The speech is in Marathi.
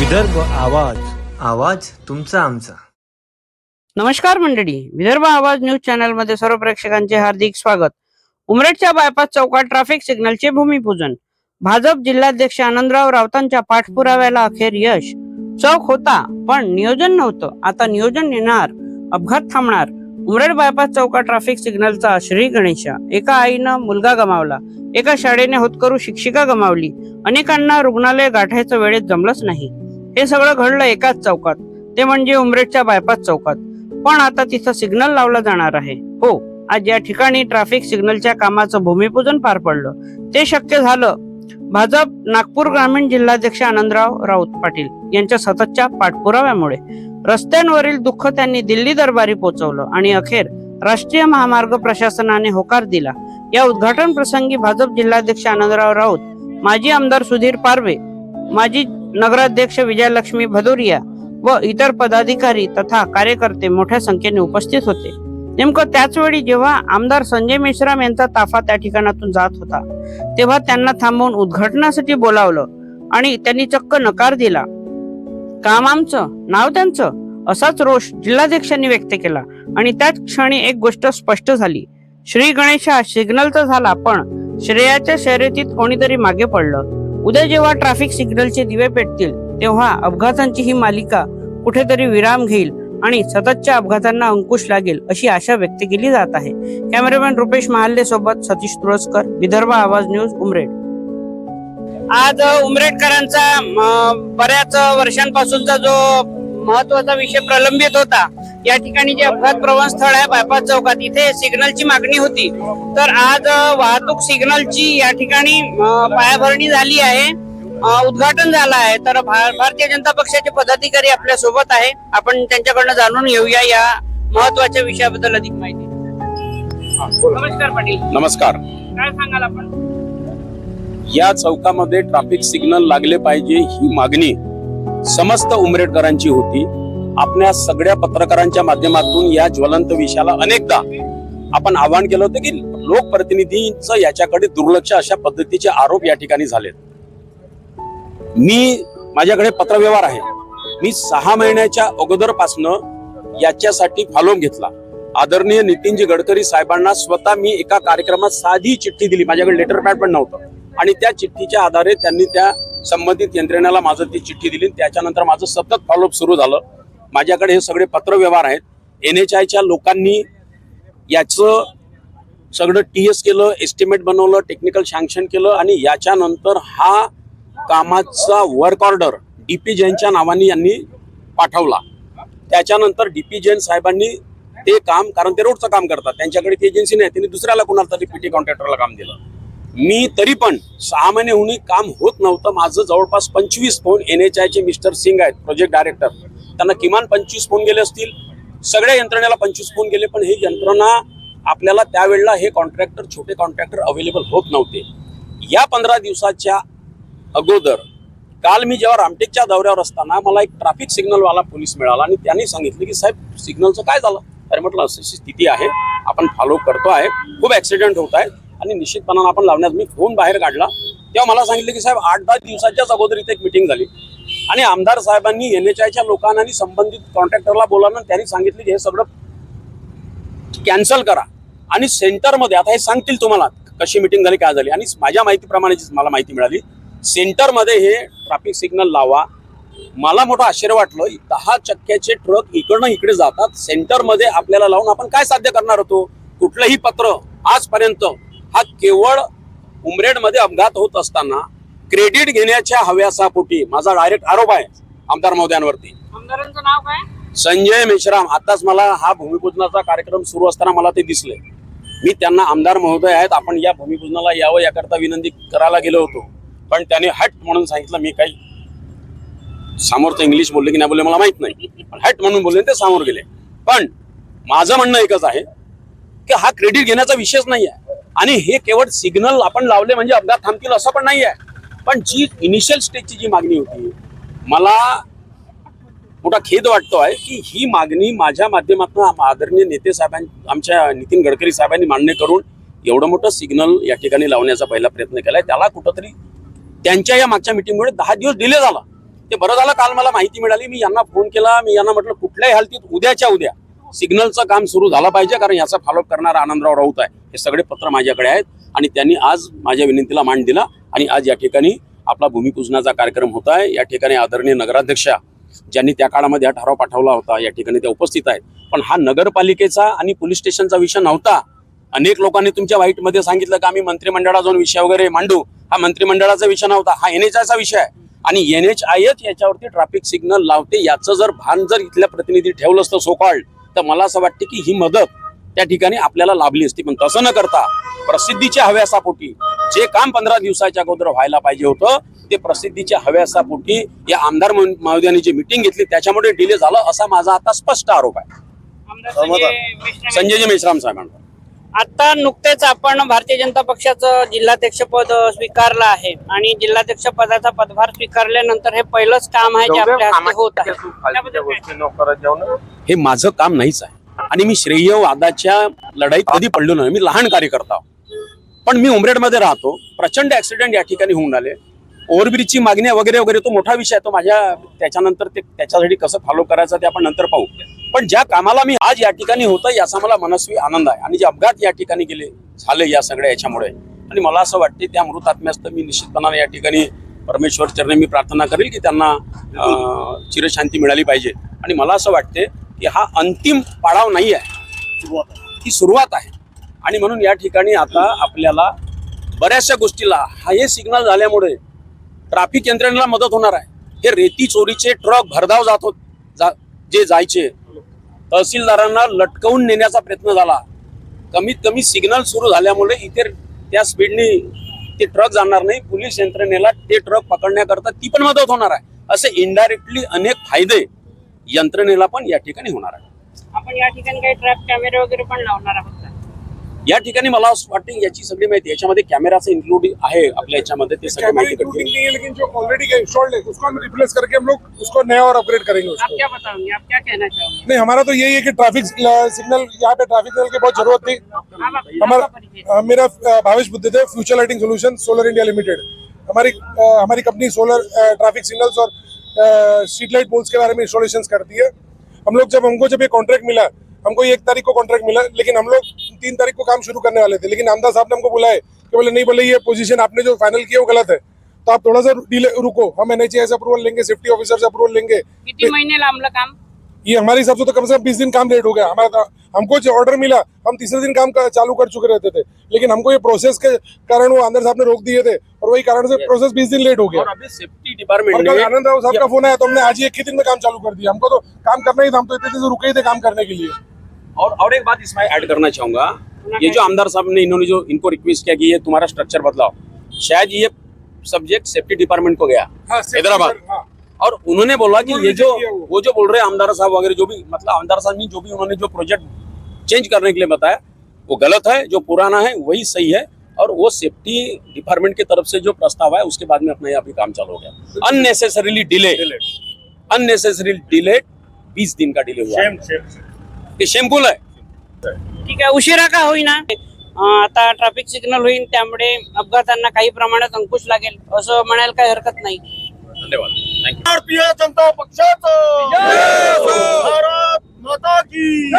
विदर्भ आवाज आवाज तुमचा आमचा. नमस्कार मंडळी विदर्भ आवाज न्यूज चॅनलमध्ये सर्व प्रेक्षकांचे हार्दिक स्वागत. उमरेडच्या बायपास चौकात ट्रॅफिक सिग्नलचे भूमिपूजन. भाजप जिल्हाध्यक्ष आनंदराव राऊतांच्या पाठपुराव्याला अखेर यश. चौक होता पण नियोजन नव्हतं. आता नियोजन येणार अपघात थांबणार. उमरेड बायपास चौकात ट्रॅफिक सिग्नलचा श्री गणेशा. एका आईनं मुलगा गमावला. एका शाळेने होतकरू शिक्षिका गमावली. अनेकांना रुग्णालय गाठायचं वेळेत जमलंच नाही. हे सगळं घडलं एकाच चौकात. ते म्हणजे उमरेडच्या बायपास चौकात. पण आता तिथं सिग्नल लावला जाणार आहे. हो आज या ठिकाणी ट्रॅफिक सिग्नलच्या कामाचं भूमिपूजन पार पडलं. ते शक्य झालं. भाजप नागपूर ग्रामीण जिल्हाध्यक्ष आनंदराव राऊत पाटील यांच्या सततच्या पाठपुराव्यामुळे रस्त्यांवरील दुःख त्यांनी दिल्ली दरबारी पोहोचवलं आणि अखेर राष्ट्रीय महामार्ग प्रशासनाने होकार दिला. या उद्घाटन प्रसंगी भाजप जिल्हाध्यक्ष आनंदराव राऊत माजी आमदार सुधीर पारवे माजी नगराध्यक्ष विजयलक्ष्मी भदुरिया व इतर पदाधिकारी तथा कार्यकर्ते मोठ्या संख्येने उपस्थित होते. नेमकं त्याच वेळी जेव्हा आमदार संजय मेश्राम यांचा ताफा त्या ठिकाणातून जात होता तेव्हा त्यांना थांबवून उद्घाटनासाठी बोलावलं आणि त्यांनी चक्क नकार दिला. काम आमचं नाव त्यांचं असाच रोष जिल्हाध्यक्षांनी व्यक्त केला आणि त्याच क्षणी एक गोष्ट स्पष्ट झाली. श्री गणेश हा सिग्नलचा झाला पण श्रेयाच्या शर्यतीत कोणीतरी मागे पडलं. उद्या जेव्हा ट्रॅफिक सिग्नलचे दिवे पेटतील तेव्हा अपघातांची ही मालिका कुठेतरी विराम घेईल आणि सततच्या अपघातांना अंकुश लागेल अशी आशा व्यक्त केली जात आहे. कॅमेरामॅन रुपेश महाल्ले सोबत सतीश तुळसकर विदर्भ आवाज न्यूज उमरेड. आज उमरेडकरांचा बऱ्याच वर्षांपासूनचा जो महत्त्वाचा विषय प्रलंबित होता. या ठिकाणी जे अपघात प्रवण स्थळ आहे बायपास चौकात इथे सिग्नलची मागणी होती. तर आज वाहतूक सिग्नलची या ठिकाणी पायाभरणी झाली आहे. उद्घाटन झालं आहे. तर भारतीय जनता पक्षाचे पदाधिकारी आपल्यासोबत आहे. आपण त्यांच्याकडनं जाणून घेऊया या महत्त्वाच्या विषयाबद्दल अधिक माहिती. नमस्कार पाटील. नमस्कार. काय सांगाल आपण? या चौकामध्ये ट्रॅफिक सिग्नल लागले पाहिजे ही मागणी समस्त उमरेडकरांची होती. आपल्या सगळ्या पत्रकारांच्या माध्यमातून या ज्वलंत विषयाला अनेकदा आपण आवाहन केलं होतं की लोकप्रतिनिधींचं याच्याकडे दुर्लक्ष अशा पद्धतीचे आरोप या ठिकाणी झालेत. मी माझ्याकडे पत्रव्यवहार आहे. मी सहा महिन्याच्या अगोदरपासनं याच्यासाठी फॉलोअप घेतला. आदरणीय नितीनजी गडकरी साहेबांना स्वतः मी एका कार्यक्रमात साधी चिठ्ठी दिली. माझ्याकडे लेटर पॅड पण नव्हतं. आणि त्या चिठ्ठीच्या आधारे त्यांनी त्या संबंधित यंत्रणेला माझं ती चिठ्ठी दिली. त्याच्यानंतर माझं सतत फॉलोअप सुरू झालं. माझ्याकडे हे सगळे पत्रव्यवहार आहेत. एन एच आयच्या लोकांनी याचं सगळं टी एस केलं एस्टिमेट बनवलं टेक्निकल सँक्शन केलं आणि याच्यानंतर हा कामाचा वर्क ऑर्डर डी पी जैनच्या नावाने यांनी पाठवला. त्याच्यानंतर डी पी जैन साहेबांनी ते काम कारण ते रोडचं काम करतात. त्यांच्याकडे ती एजन्सी नाही त्यांनी दुसऱ्याला कोणाला तरी पी टी कॉन्ट्रॅक्टरला काम दिलं. मी तरी पण सहा महिनेहूनही काम होत नव्हतं. माझं जवळपास पंचवीस फोन एन एच आयचे मिस्टर सिंग आहेत प्रोजेक्ट डायरेक्टर त्यांना किमान पंचवीस फोन गेले असतील. सगळ्या यंत्रणेला पंचवीस फोन गेले पण ही यंत्रणा आपल्याला त्यावेळेला हे कॉन्ट्रॅक्टर छोटे कॉन्ट्रॅक्टर अवेलेबल होत नव्हते. या पंधरा दिवसाच्या अगोदर काल मी जेव्हा रामटेकच्या दौऱ्यावर असताना मला एक ट्रॅफिक सिग्नलवाला पोलीस मिळाला आणि त्यांनी सांगितलं की साहेब सिग्नलचं काय झालं? अरे म्हटलं अशी स्थिती आहे. आपण फॉलो करतो आहे खूप ॲक्सिडेंट होत आहे. आणि निश्चितपणानं आपण लावण्यात मी फोन बाहेर काढला. तेव्हा मला सांगितलं की साहेब आठ दहा दिवसाच्याच अगोदर इथे एक मिटिंग झाली. आणि आमदार साहेबांनी एन एच आयच्या लोकांना आणि संबंधित कॉन्ट्रॅक्टरला बोलावलं त्यांनी सांगितलं की हे सगळं कॅन्सल करा. आणि सेंटरमध्ये आता हे सांगतील तुम्हाला कशी मिटिंग झाली काय झाली. आणि माझ्या माहितीप्रमाणे जी मला माहिती मिळाली सेंटरमध्ये हे ट्रॅफिक सिग्नल लावा. मला मोठं आश्चर्य वाटलं दहा चक्क्याचे ट्रक इकडनं इकडे जातात. सेंटरमध्ये आपल्याला लावून आपण काय साध्य करणार होतो? कुठलंही पत्र आजपर्यंत हा केवळ उमरेडमध्ये अपघात होत असताना क्रेडिट घेण्याच्या हव्यासापोटी माझा डायरेक्ट आरोप आहे आमदार महोदयांवरती. आमदारांचं नाव काय? संजय मेश्राम आताच मला हा भूमिपूजनाचा कार्यक्रम सुरू असताना मला ते दिसले. मी त्यांना आमदार महोदय आहेत आपण या भूमिपूजनाला यावं याकरता विनंती करायला गेलो होतो. पण त्याने हट म्हणून सांगितलं मी काही समोरचं इंग्लिश बोलले की नाही बोलले मला माहीत नाही. पण हट म्हणून बोलले ते समोर गेले. पण माझं म्हणणं एकच आहे की हा क्रेडिट घेण्याचा विषयच नाही आहे. आणि हे केवळ सिग्नल आपण लावले म्हणजे अपघात थांबतील असं पण नाही आहे पण जी इनिशियल स्टेजची जी मागणी होती मला मोठा खेद वाटतो आहे की ही मागणी माझ्या माध्यमातून आदरणीय नेते साहेबां आमच्या नितीन गडकरी साहेबांनी मान्य करून एवढं मोठं सिग्नल या ठिकाणी लावण्याचा पहिला प्रयत्न केलाय. त्याला कुठंतरी त्यांच्या या मागच्या मिटिंगमुळे दहा दिवस डिले झाला. ते बरं झालं काल मला माहिती मिळाली. मी यांना फोन केला मी यांना म्हटलं कुठल्याही हालतीत उद्याच्या उद्या सिग्नलचं काम सुरू झालं पाहिजे कारण याचा फॉलोअप करणारा आनंदराव राऊत आहे. हे सगळे पत्र माझ्याकडे आहेत आणि त्यांनी आज माझ्या विनंतीला मान दिला आणि आज या ठिकाणी आपला भूमिपूजनाचा कार्यक्रम होत आहे. या ठिकाणी आदरणीय नगराध्यक्षा ज्यांनी त्या काळामध्ये हा ठराव पाठवला होता या ठिकाणी त्या उपस्थित आहेत. पण हा नगरपालिकेचा आणि पोलीस स्टेशनचा विषय नव्हता. अनेक लोकांनी तुमच्या वाईटमध्ये सांगितलं की आम्ही मंत्रिमंडळात जाऊन विषय वगैरे मांडू. हा मंत्रिमंडळाचा विषय नव्हता हा एन एच आयचा विषय आहे. आणि एन एच आयच याच्यावरती ट्रॅफिक सिग्नल लावते याचं जर भान जर इथल्या प्रतिनिधी ठेवलं असतं सोकॉल्ड तर मला असं वाटतं की ही मदत त्या ठिकाणी आपल्याला लाभली असती. पण तसं न करता प्रसिद्धीच्या हव्यासापोटी जे काम पंधरा दिवसाच्या अगोदर व्हायला पाहिजे होतं ते प्रसिद्धीच्या हव्यासापोटी या आमदार महो- महोदयांनी जी मिटिंग घेतली त्याच्यामुळे डिले झालं असा माझा आता स्पष्ट आरोप आहे. आमदार संजय मेश्राम संजयजी मेश्राम साहेबांवर. आता नुकतेच आपण भारतीय जनता पक्षाचं जिल्हाध्यक्ष पद स्वीकारलं आहे. आणि जिल्हाध्यक्ष पदाचा पदभार स्वीकारल्यानंतर हे पहिलंच काम आहे जे आपल्या हस्ते होत आहे. त्याबद्दल? हे माझं काम नाहीच आहे. आणि मी श्रेयवादाच्या लढाईत कधी पडलो नाही. मी लहान कार्यकर्ता. पण मी उमरेडमध्ये राहतो. प्रचंड ऍक्सिडेंट या ठिकाणी होऊन आले. ओव्हरब्रिजची मागण्या वगैरे वगैरे तो मोठा विषय आहे. तो माझ्या त्याच्यानंतर ते त्याच्यासाठी कसं फॉलो करायचं ते आपण नंतर पाहू. पण ज्या कामाला मी आज या ठिकाणी होतं याचा मला मनस्वी आनंद आहे. आणि जे अपघात या ठिकाणी गेले झाले या सगळ्या याच्यामुळे. आणि मला असं वाटते त्या मृतात्म्यास्त मी निश्चितपणाने या ठिकाणी परमेश्वर चरणे मी प्रार्थना करेल की त्यांना चिरशांती मिळाली पाहिजे. आणि मला असं वाटते की हा अंतिम पाडाव नाही आहे. ही सुरुवात आहे. आणि म्हणून या ठिकाणी आता आपल्याला बऱ्याचशा गोष्टीला हा हे सिग्नल झाल्यामुळे ट्रॅफिक यंत्रणेला मदत होणार आहे. हे रेती चोरीचे ट्रक भरधाव जात होत जा- जे जायचे तहसीलदारांना लटकवून नेण्याचा प्रयत्न झाला. कमीत कमी सिग्नल सुरू झाल्यामुळे इथे त्या स्पीडने ते ट्रक जाणार नाही. पोलीस यंत्रणेला ते ट्रक पकडण्याकरता ती पण मदत होणार आहे. असे इनडायरेक्टली अनेक फायदे यंत्रणेला पण या ठिकाणी होणार आहे आपण या ठिकाणी काही ट्रॅप कॅमेरे वगैरे पण लावणार आहोत या ठिकाणी मला असं वाटतं याची सगळी माहिती याच्यामध्ये कॅमेराचं इन्क्लूड आहे आपल्या याच्यामध्ये ते सगळं माहिती इंक्लूडिंग कळते नहीं लेकिन जो ऑलरेडी इंस्टॉल्ड उसको हम रिप्लेस करके हम लोग उसको नया और अपग्रेड करेंगे आप क्या बताओगे? आप क्या कहना चाहोगे? नहीं हमारा तो यही है कि ट्रैफ़िक सिग्नल यहाँ पे ट्रैफ़िक सिग्नल की बहुत ज़रूरत थी। हमारा मेरा भावेश बुद्धि थे future lighting solution solar India limited हमारी हमारी कंपनी सोलर ट्रैफ़िक सिग्नल्स और स्ट्रीट लाइट पोल्स के बारे में इंस्टॉलेशन करती है। हम लोग जब हमको जब ये कॉन्ट्रैक्ट मिला हमको ये एक तारीख को कॉन्ट्रैक्ट मिला लेकिन हम लोग तीन तारीख को काम शुरू करने वाले थे। लेकिन आमदार साहब ने हमको बुलाए कि बोले नहीं बोले ये पोजीशन आपने जो फाइनल किया वो गलत है। तो आप थोड़ा सा डिले रुको। हम एन से अप्रूवल लेंगे सेफ्टी ऑफिसर से अप्रूवल लेंगे। किती महिने काम? ये हमारे हिसाब से तो कम से कम बीस दिन काम लेट हो गया। हमारा हमको जो ऑर्डर मिला हम तीसरे दिन काम का, चालू कर चुके रहते थे। लेकिन हमको ये प्रोसेस के कारण वो आनंद साहब ने रोक दिए थे और वही कारण से प्रोसेस बीस दिन लेट हो गया। और अभी सेफ्टी डिपार्टमेंट आनंद राव साहब का फ़ोन आया तो हमने आज ही एक ही दिन में काम चालू कर दिया। हमको तो काम करना ही था हम तो इतने दिन रुके ही थे काम करने के लिए। और और एक बात इसमें ऐड करना चाहूँगा। ये जो आमदार साहब ने इन्होंने जो इनको रिक्वेस्ट किया कि ये तुम्हारा स्ट्रक्चर बदलाओ। शायद ये सब्जेक्ट सेफ्टी डिपार्टमेंट को गया। हाँ, हैदराबाद। हाँ। और उन्होंने बोला कि ये जो वो। जो बोल रहे हैं आमदार साहब वगैरह जो भी मतलब आमदार साहब जो भी उन्होंने जो प्रोजेक्ट चेंज करने के लिए बताया वो गलत है जो पुराना है वही सही है। और वो सेफ्टी डिपार्टमेंट की तरफ़ से जो प्रस्ताव है उसके बाद में अपना यहाँ पे काम चालू हो गया। अननेसेसरीली डिले अननेसेसरी डिले बीस दिन का डिले हुआ। है। ये शेमफुल है ठीक आहे उशिरा का होईना? आता ट्रॅफिक सिग्नल होईल त्यामुळे अपघातांना काही प्रमाणात अंकुश लागेल असं म्हणायला काही हरकत नाही. धन्यवाद. भारतीय जनता पक्षाचं. भारत माता की